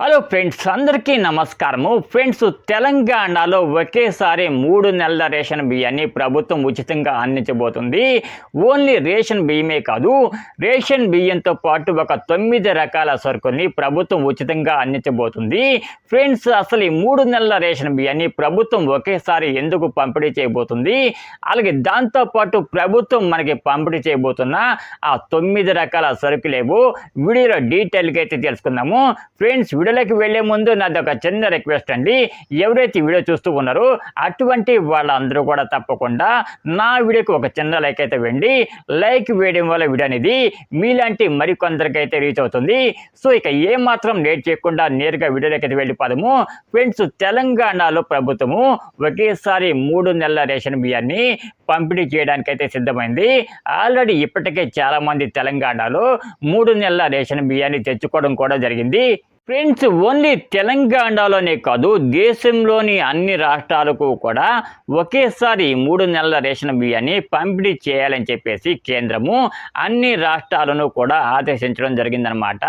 Hello friends అందరికీ నమస్కారము. Friends తెలంగాణలో ఒకేసారి మూడు నెలల రేషన్ బియ్యాన్ని ప్రభుత్వం ఉచితంగా అందించబోతుంది. ఓన్లీ రేషన్ బియ్యమే కాదు రేషన్ బియ్యంతో పాటు ఒక తొమ్మిది రకాల సరుకుల్ని ప్రభుత్వం ఉచితంగా అందించబోతుంది. ఫ్రెండ్స్ అసలు ఈ మూడు నెలల రేషన్ బియ్యాన్ని ప్రభుత్వం ఒకేసారి ఎందుకు పంపిణీ చేయబోతుంది? అలాగే దాంతోపాటు ప్రభుత్వం మనకి పంపిణీ చేయబోతున్న ఆ తొమ్మిది రకాల సరుకులేవో వీడియోలో డీటెయిల్గా అయితే తెలుసుకుందాము. ఫ్రెండ్స్ వీడియోలోకి వెళ్ళే ముందు నాది ఒక చిన్న రిక్వెస్ట్ అండి. ఎవరైతే వీడియో చూస్తూ ఉన్నారో అటువంటి వాళ్ళందరూ కూడా తప్పకుండా నా వీడియోకి ఒక చిన్న లైక్ అయితే వెండి లైక్ వేయడం వల్ల వీడియో అనేది మీలాంటి మరికొందరికైతే రీచ్ అవుతుంది. సో ఇక ఏ మాత్రం లేట్ చేయకుండా నేరుగా వీడియోలోకి అయితే వెళ్ళిపోదాము. ఫ్రెండ్స్ తెలంగాణలో ప్రభుత్వము ఒకేసారి మూడు నెలల రేషన్ బియ్యాన్ని పంపిణీ చేయడానికి అయితే సిద్ధమైంది. ఆల్రెడీ ఇప్పటికే చాలామంది తెలంగాణలో మూడు నెలల రేషన్ బియ్యాన్ని తెచ్చుకోవడం కూడా జరిగింది. ఫ్రెండ్స్ ఓన్లీ తెలంగాణలోనే కాదు దేశంలోని అన్ని రాష్ట్రాలకు కూడా ఒకేసారి మూడు నెలల రేషన్ బియ్యాన్ని పంపిణీ చేయాలని చెప్పేసి కేంద్రము అన్ని రాష్ట్రాలను కూడా ఆదేశించడం జరిగిందనమాట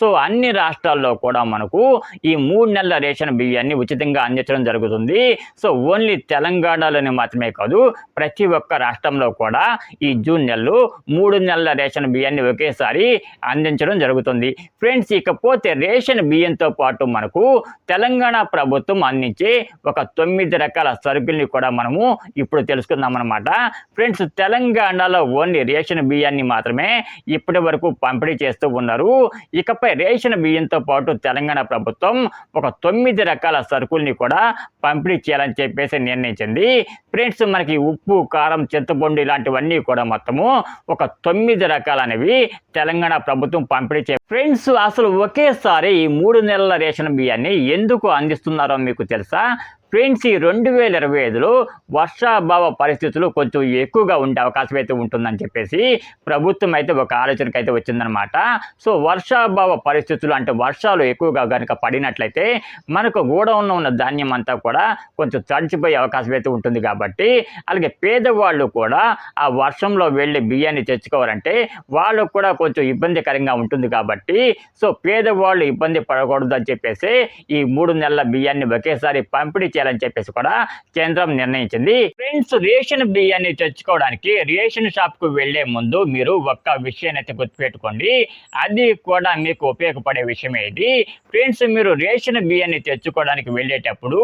సో అన్ని రాష్ట్రాల్లో కూడా మనకు ఈ మూడు నెలల రేషన్ బియ్యాన్ని ఉచితంగా అందించడం జరుగుతుంది. సో ఓన్లీ తెలంగాణలోనే మాత్రమే కాదు ప్రతి ఒక్క రాష్ట్రంలో కూడా ఈ జూన్ నెలలో మూడు నెలల రేషన్ బియ్యాన్ని ఒకేసారి అందించడం జరుగుతుంది. ఫ్రెండ్స్ ఇకపోతే రేషన్ బియ్యంతో పాటు మనకు తెలంగాణ ప్రభుత్వం అందించే ఒక తొమ్మిది రకాల సరుకుల్ని కూడా మనము ఇప్పుడు తెలుసుకుందాం అనమాట ఫ్రెండ్స్ తెలంగాణలో ఓన్లీ రేషన్ బియ్యాన్ని మాత్రమే ఇప్పటి వరకు పంపిణీ చేస్తూ ఉన్నారు. ఇకపై రేషన్ బియ్యంతో పాటు తెలంగాణ ప్రభుత్వం ఒక తొమ్మిది రకాల సరుకుల్ని కూడా పంపిణీ చేయాలని చెప్పేసి నిర్ణయించింది. ఫ్రెండ్స్ మనకి ఉప్పు కారం చింతపండు ఇలాంటివన్నీ కూడా మొత్తము ఒక తొమ్మిది రకాలనేవి తెలంగాణ ప్రభుత్వం పంపిణీ చే ఫ్రెండ్స్ అసలు ఒకేసారి ఈ మూడు నెలల రేషన్ బియ్యాన్ని ఎందుకు అందిస్తున్నారో మీకు తెలుసా? ఫ్రెండ్స్ ఈ రెండు వేల ఇరవై ఐదులో వర్షాభావ పరిస్థితులు కొంచెం ఎక్కువగా ఉండే అవకాశం అయితే ఉంటుందని చెప్పేసి ప్రభుత్వం అయితే ఒక ఆలోచనకు అయితే వచ్చిందనమాట సో వర్షాభావ పరిస్థితులు అంటే వర్షాలు ఎక్కువగా కనుక పడినట్లయితే మనకు గూడంలో ఉన్న ధాన్యం అంతా కూడా కొంచెం తడిచిపోయే అవకాశం అయితే ఉంటుంది కాబట్టి అలాగే పేదవాళ్ళు కూడా ఆ వర్షంలో వెళ్ళి బియ్యాన్ని తెచ్చుకోవాలంటే వాళ్ళకు కూడా కొంచెం ఇబ్బందికరంగా ఉంటుంది కాబట్టి సో పేదవాళ్ళు ఇబ్బంది పడకూడదు అని చెప్పేసి ఈ మూడు నెలల బియ్యాన్ని ఒకేసారి పంపిణీ చేయాలని చెప్పేసి కూడా కేంద్రం నిర్ణయించింది. ఫ్రెండ్స్ రేషన్ బియ్యాన్ని తెచ్చుకోవడానికి రేషన్ షాప్కు వెళ్ళే ముందు మీరు ఒక్క విషయాన్ని అయితే గుర్తుపెట్టుకోండి. అది కూడా మీకు ఉపయోగపడే విషయమే ఇది. ఫ్రెండ్స్ మీరు రేషన్ బియ్యాన్ని తెచ్చుకోవడానికి వెళ్ళేటప్పుడు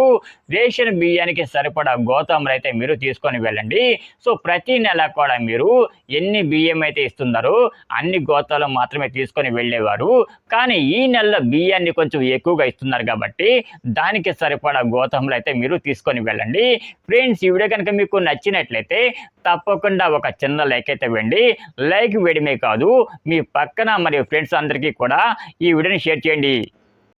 రేషన్ బియ్యానికి సరిపడా గోతాములు అయితే మీరు తీసుకొని వెళ్ళండి. సో ప్రతి నెల కూడా మీరు ఎన్ని బియ్యం అయితే ఇస్తున్నారో అన్ని గోతాలు మాత్రమే తీసుకొని వెళ్ళేవారు. కానీ ఈ నెలలో బియ్యాన్ని కొంచెం ఎక్కువగా ఇస్తున్నారు కాబట్టి దానికి సరిపడా గోతాములు అయితే మీరు తీసుకొని వెళ్ళండి. ఫ్రెండ్స్ ఈ వీడియో కనుక మీకు నచ్చినట్లయితే తప్పకుండా ఒక చిన్న లైక్ అయితే వెండి లైక్ వేయడమే కాదు మీ పక్కన మరియు ఫ్రెండ్స్ అందరికీ కూడా ఈ వీడియోని షేర్ చేయండి.